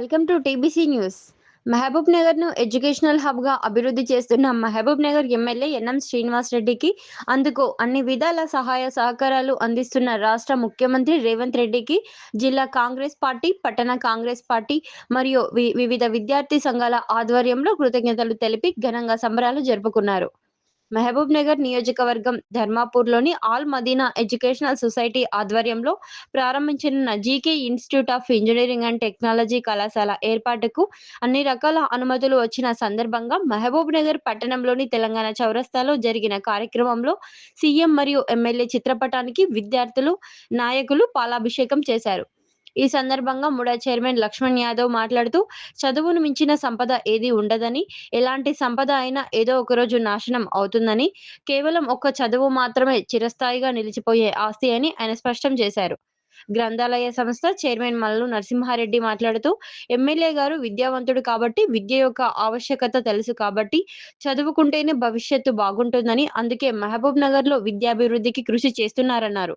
Welcome to TBC news. Mahabub నగర్ను educational హబ్గా అభివృద్ధి చేస్తున్న మహబూబ్ నగర్ ఎమ్మెల్యే ఎన్ఎం శ్రీనివాస్ రెడ్డికి అందుకు అన్ని విధాల సహాయ సహకారాలు అందిస్తున్న రాష్ట్ర ముఖ్యమంత్రి రేవంత్ రెడ్డికి జిల్లా కాంగ్రెస్ పార్టీ పట్టణ కాంగ్రెస్ పార్టీ మరియు వి- వివిధ విద్యార్థి సంఘాల ఆధ్వర్యంలో కృతజ్ఞతలు తెలిపి ఘనంగా సంబరాలు జరుపుకున్నారు. మహబూబ్ నగర్ నియోజకవర్గం ధర్మాపూర్లోని ఆల్ మదీనా ఎడ్యుకేషనల్ సొసైటీ ఆధ్వర్యంలో ప్రారంభించిన GK institute of engineering and technology కళాశాల ఏర్పాటుకు అన్ని రకాల అనుమతులు వచ్చిన సందర్భంగా మహబూబ్ నగర్ పట్టణంలోని తెలంగాణ చౌరస్తాలో జరిగిన కార్యక్రమంలో సీఎం మరియు ఎమ్మెల్యే చిత్రపటానికి విద్యార్థులు నాయకులు పాలాభిషేకం చేశారు. ఈ సందర్భంగా ముడా చైర్మన్ లక్ష్మణ్ యాదవ్ మాట్లాడుతూ చదువును మించిన సంపద ఏది ఉండదని ఎలాంటి సంపద అయినా ఏదో ఒక రోజు నాశనం అవుతుందని కేవలం ఒక్క చదువు మాత్రమే చిరస్థాయిగా నిలిచిపోయే ఆస్తి అని ఆయన స్పష్టం చేశారు. గ్రంథాలయ సంస్థ చైర్మన్ మల్లు నరసింహారెడ్డి మాట్లాడుతూ ఎమ్మెల్యే గారు విద్యావంతుడు కాబట్టి విద్య యొక్క ఆవశ్యకత తెలుసు కాబట్టి చదువుకుంటేనే భవిష్యత్తు బాగుంటుందని అందుకే మహబూబ్ నగర్లో విద్యాభివృద్ధికి కృషి చేస్తున్నారన్నారు.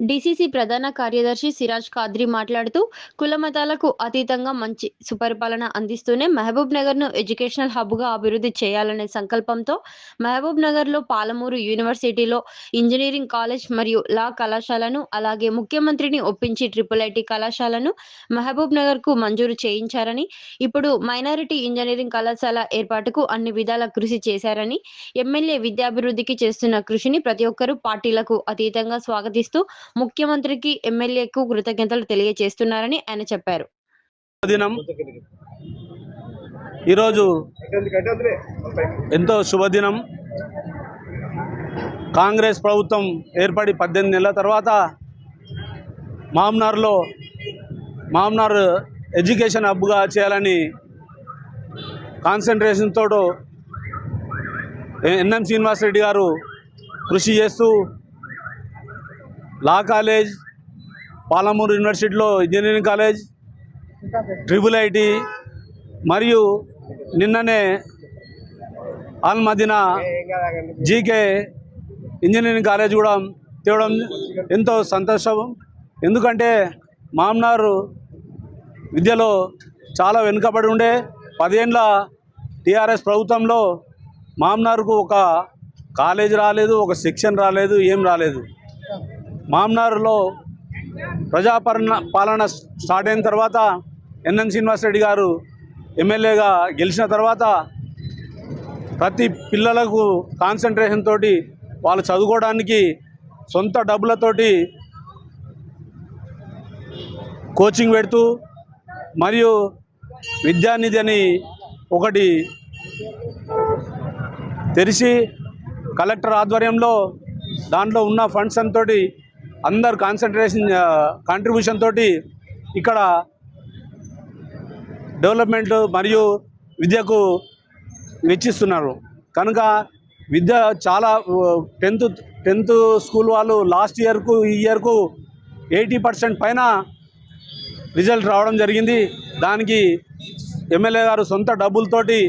డిసిసి ప్రధాన కార్యదర్శి సిరాజ్ ఖాద్రి మాట్లాడుతూ కులమతాలకు అతీతంగా మంచి సుపరిపాలన అందిస్తూనే మహబూబ్ నగర్ను ఎడ్యుకేషనల్ హబ్గా అభివృద్ధి చేయాలనే సంకల్పంతో మహబూబ్ నగర్లో పాలమూరు యూనివర్సిటీలో ఇంజనీరింగ్ కాలేజ్ మరియు లా కళాశాలను అలాగే ముఖ్యమంత్రిని ఒప్పించి ట్రిపుల్ ఐటీ కళాశాలను మహబూబ్ నగర్కు మంజూరు చేయించారని ఇప్పుడు మైనారిటీ ఇంజనీరింగ్ కళాశాల ఏర్పాటుకు అన్ని విధాల కృషి చేశారని ఎమ్మెల్యే విద్యాభివృద్ధికి చేస్తున్న కృషిని ప్రతి ఒక్కరూ పార్టీలకు అతీతంగా స్వాగతిస్తూ ముఖ్యమంత్రికి ఎమ్మెల్యేకు కృతజ్ఞతలు తెలియజేస్తున్నారని ఆయన చెప్పారు. దినం ఈరోజు ఎంతో శుభదినం. కాంగ్రెస్ ప్రభుత్వం ఏర్పడి పద్దెనిమిది నెలల తర్వాత మామ్నార్లో మామ్నార్ ఎడ్యుకేషన్ హబ్గా చేయాలని కాన్సన్ట్రేషన్ తోడు ఎన్ఎం శ్రీనివాసరెడ్డి గారు కృషి చేస్తూ లా కాలేజ్ పాలమూరు యూనివర్సిటీలో ఇంజనీరింగ్ కాలేజ్ ట్రిపుల్ ఐటి మరియు నిన్ననే Al Madina GK engineering college కూడా తేవడం ఎంతో సంతోషం. ఎందుకంటే మామ్నారు విద్యలో చాలా వెనుకబడి ఉండే పదేండ్ల టీఆర్ఎస్ ప్రభుత్వంలో మామ్నార్కు ఒక కాలేజ్ రాలేదు ఒక సెక్షన్ రాలేదు ఏం రాలేదు. మామ్నార్లో ప్రజాపరణ పాలన స్టార్ట్ అయిన తర్వాత ఎన్ఎన్ శ్రీనివాసరెడ్డి గారు ఎమ్మెల్యేగా గెలిచిన తర్వాత ప్రతి పిల్లలకు కాన్సన్ట్రేషన్ తోటి వాళ్ళు చదువుకోవడానికి సొంత డబ్బులతోటి కోచింగ్ పెడుతూ మరియు విద్యానిధి అని ఒకటి తెరిచి కలెక్టర్ ఆధ్వర్యంలో దాంట్లో ఉన్న ఫండ్స్ అంతటి అందరు కాన్సన్ట్రేషన్ కాంట్రిబ్యూషన్ తోటి ఇక్కడ డెవలప్మెంట్ మరియు విద్యకు వెచ్చిస్తున్నారు. కనుక విద్య చాలా టెన్త్ టెన్త్ స్కూల్ వాళ్ళు లాస్ట్ ఇయర్కు ఈ ఇయర్కు ఎయిటీ పర్సెంట్ పైన రిజల్ట్ రావడం జరిగింది. దానికి ఎమ్మెల్యే గారు సొంత డబ్బులతోటి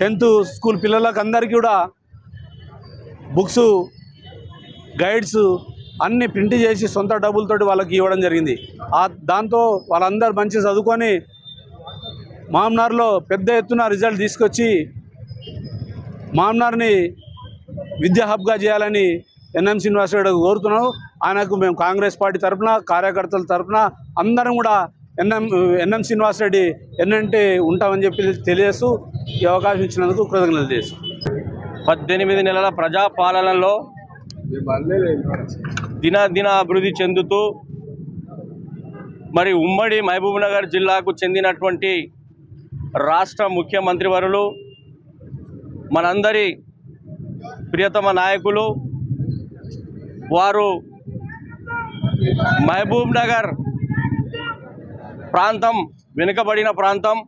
టెన్త్ స్కూల్ పిల్లలకు అందరికీ కూడా బుక్స్ గైడ్స్ అన్ని ప్రింట్ చేసి సొంత డబ్బులతోటి వాళ్ళకి ఇవ్వడం జరిగింది. ఆ దాంతో వాళ్ళందరూ మంచి చదువుకొని మామ్నార్లో పెద్ద ఎత్తున రిజల్ట్ తీసుకొచ్చి మామ్నార్ని విద్యా హబ్గా చేయాలని ఎన్ఎం శ్రీనివాసరెడ్డి కోరుతున్నాం ఆయనకు మేము కాంగ్రెస్ పార్టీ తరఫున కార్యకర్తల తరఫున అందరం కూడా ఎన్ఎం ఎన్ఎం శ్రీనివాసరెడ్డి ఎన్నంటే ఉంటామని చెప్పి తెలియజేస్తూ ఈ అవకాశం ఇచ్చినందుకు కృతజ్ఞతలు చేస్తాం పద్దెనిమిది నెలల ప్రజాపాలనలో దినదిన అభివృద్ధి చెందుతూ మరి ఉమ్మడి మహబూబ్నగర్ జిల్లాకు చెందినటువంటి రాష్ట్ర ముఖ్యమంత్రి వరులు మనందరి ప్రియతమ నాయకులు వారు మహబూబ్నగర్ ప్రాంతం వెనుకబడిన ప్రాంతం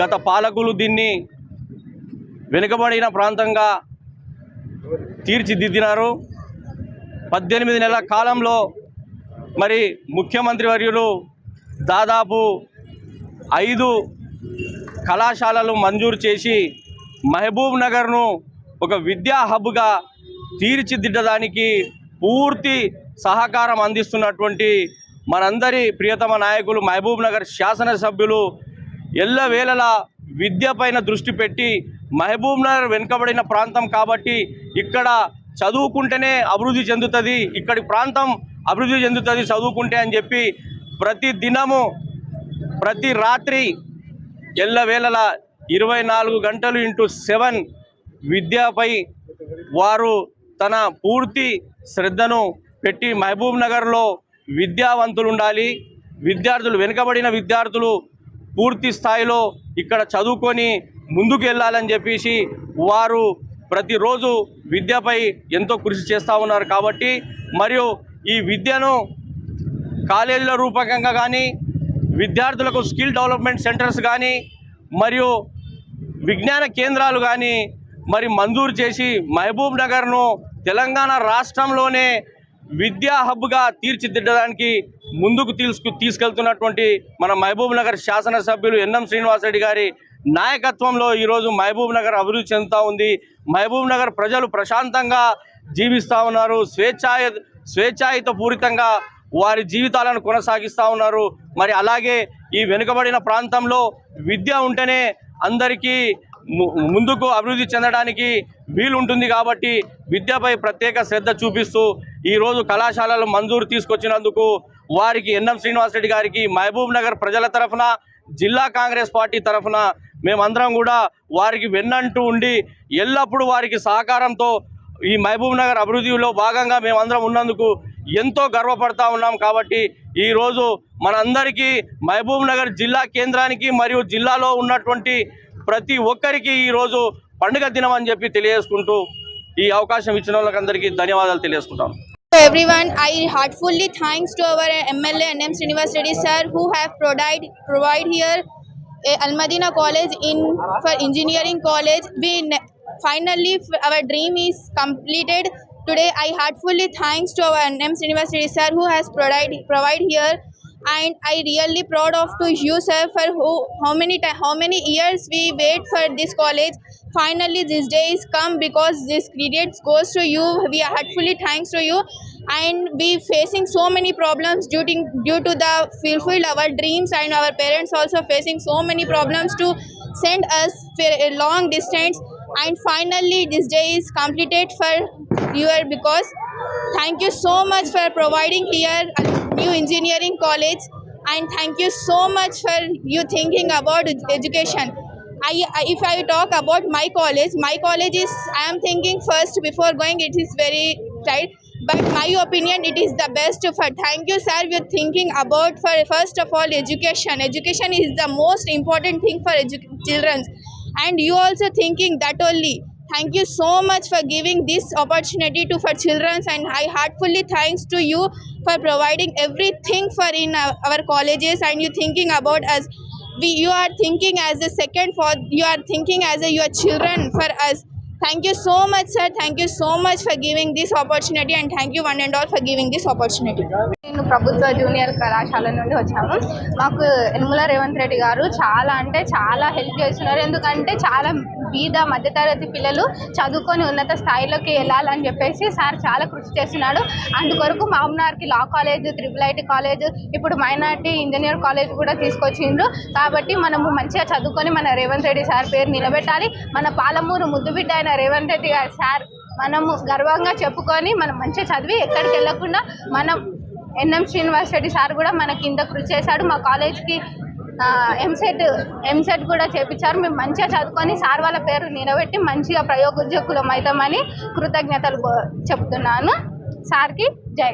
గత పాలకులు దీన్ని వెనుకబడిన ప్రాంతంగా తీర్చిదిద్దినారు. పద్దెనిమిది నెలల కాలంలో మరి ముఖ్యమంత్రి వర్యులు దాదాపు ఐదు కళాశాలలు మంజూరు చేసి మహబూబ్ నగర్ను ఒక విద్యా హబ్గా తీర్చిదిద్దడానికి పూర్తి సహకారం అందిస్తున్నటువంటి మనందరి ప్రియతమ నాయకులు మహబూబ్ నగర్ శాసనసభ్యులు ఎల్లవేళలా విద్య పైన దృష్టి పెట్టి మహబూబ్ నగర్ వెనుకబడిన ప్రాంతం కాబట్టి ఇక్కడ చదువుకుంటేనే అభివృద్ధి చెందుతుంది ఇక్కడి ప్రాంతం అభివృద్ధి చెందుతుంది చదువుకుంటే అని చెప్పి ప్రతి దినము ప్రతి రాత్రి ఎల్లవేళలా ఇరవై నాలుగు గంటలు ఇంటూ సెవెన్ విద్యపై వారు తన పూర్తి శ్రద్ధను పెట్టి మహబూబ్ నగర్లో విద్యావంతులు ఉండాలి విద్యార్థులు వెనుకబడిన విద్యార్థులు పూర్తి స్థాయిలో ఇక్కడ చదువుకొని ముందుకు వెళ్ళాలని చెప్పేసి వారు ప్రతిరోజు విద్యపై ఎంతో కృషి చేస్తూ ఉన్నారు కాబట్టి మరియు ఈ విద్యను కాలేజీల రూపకంగా కానీ విద్యార్థులకు స్కిల్ డెవలప్మెంట్ సెంటర్స్ కానీ మరియు విజ్ఞాన కేంద్రాలు కానీ మరి మంజూరు చేసి మహబూబ్ నగర్ను తెలంగాణ రాష్ట్రంలోనే విద్యా హబ్గా తీర్చిదిద్దడానికి ముందుకు తీసుకు తీసుకెళ్తున్నటువంటి మన మహబూబ్ నగర్ శాసనసభ్యులు ఎన్ఎం శ్రీనివాసరెడ్డి గారి నాయకత్వంలో ఈరోజు మహబూబ్ నగర్ అభివృద్ధి చెందుతూ ఉంది. మహబూబ్ నగర్ ప్రజలు ప్రశాంతంగా జీవిస్తూ ఉన్నారు. స్వేచ్ఛాయ స్వేచ్ఛాయుత పూరితంగా వారి జీవితాలను కొనసాగిస్తూ ఉన్నారు. మరి అలాగే ఈ వెనుకబడిన ప్రాంతంలో విద్య ఉంటేనే అందరికీ ముందుకు అభివృద్ధి చెందడానికి వీలు ఉంటుంది కాబట్టి విద్యపై ప్రత్యేక శ్రద్ధ చూపిస్తూ ఈరోజు కళాశాలలు మంజూరు తీసుకొచ్చినందుకు వారికి ఎన్ఎం శ్రీనివాసరెడ్డి గారికి మహబూబ్ నగర్ ప్రజల తరఫున జిల్లా కాంగ్రెస్ పార్టీ తరఫున మేమందరం కూడా వారికి వెన్నంటూ ఉండి ఎల్లప్పుడూ వారికి సహకారంతో ఈ మహబూబ్ నగర్ అభివృద్ధిలో భాగంగా మేమందరం ఉన్నందుకు ఎంతో గర్వపడతా ఉన్నాం కాబట్టి ఈరోజు మనందరికీ మహబూబ్ నగర్ జిల్లా కేంద్రానికి మరియు జిల్లాలో ఉన్నటువంటి ప్రతి ఒక్కరికి ఈరోజు పండుగ దినం అని చెప్పి తెలియజేసుకుంటూ ఈ అవకాశం ఇచ్చిన వాళ్ళకందరికీ ధన్యవాదాలు తెలియజేసుకుంటాను So everyone, I heartfully thanks to our MLA NM Srinivas Reddy sir who have provide provide here a Almadina College in for engineering college. We finally our dream is completed today. I heartfully thanks to our NM University sir who has provide provide here. And I really proud of to you sir for who, how many how many years we wait for this college. Finally, this day is come because this credit goes to you. We are heartfully thanks to you, and we facing so many problems due to due to the fulfilled our dreams and our parents also facing so many problems to send us for a long distance. And finally, this day is completed for you because thank you so much for providing here a new engineering college. And thank you so much for you thinking about education. I if i talk about my college my college is i am thinking first before going it is very tight but my opinion it is the best for thank you sir you're thinking about for first of all education. Education is the most important thing for children. And you also thinking that only. Thank you so much for giving this opportunity to for children and i heartfully thanks to you for providing everything for in our, our colleges and you thinking about us. We you are thinking as a second for you are thinking as a your children for us thank you so much sir thank you so much for giving this opportunity and thank you one and all for giving this opportunity నేను ప్రభుత్వ junior కళాశాల నుండి వచ్చాము మాకు యనుమల రేవంత్ రెడ్డి గారు చాలా అంటే చాలా హెల్ప్ చేస్తున్నారు. ఎందుకంటే చాలా బీద మధ్యతరగతి పిల్లలు చదువుకొని ఉన్నత స్థాయిలోకి వెళ్ళాలని చెప్పేసి సార్ చాలా కృషి చేస్తున్నాడు. అందుకొరకు మామ్నార్కి law college triple IT college ఇప్పుడు మైనార్టీ ఇంజనీర్ కాలేజ్ కూడా తీసుకొచ్చిండ్రు. కాబట్టి మనము మంచిగా చదువుకొని మన రేవంత్ రెడ్డి సార్ పేరు నిలబెట్టాలి. మన పాలమూరు ముద్దుబిడ్డ అయిన రేవంత్ రెడ్డి గారు సార్ మనము గర్వంగా చెప్పుకొని మనం మంచిగా చదివి ఎక్కడికి వెళ్ళకుండా మనం ఎన్ఎం శ్రీనివాస్ రెడ్డి సార్ కూడా మనకి ఇంత కృషి చేశాడు. మా కాలేజ్కి ఎంసెట్ ఎంసెట్ కూడా చేపించారు. మేము మంచిగా చదువుకొని సార్ వాళ్ళ పేరు నిలబెట్టి మంచిగా ప్రయోగోద్యోగులం అవుతామని కృతజ్ఞతలు చెప్తున్నాను. సార్కి జై.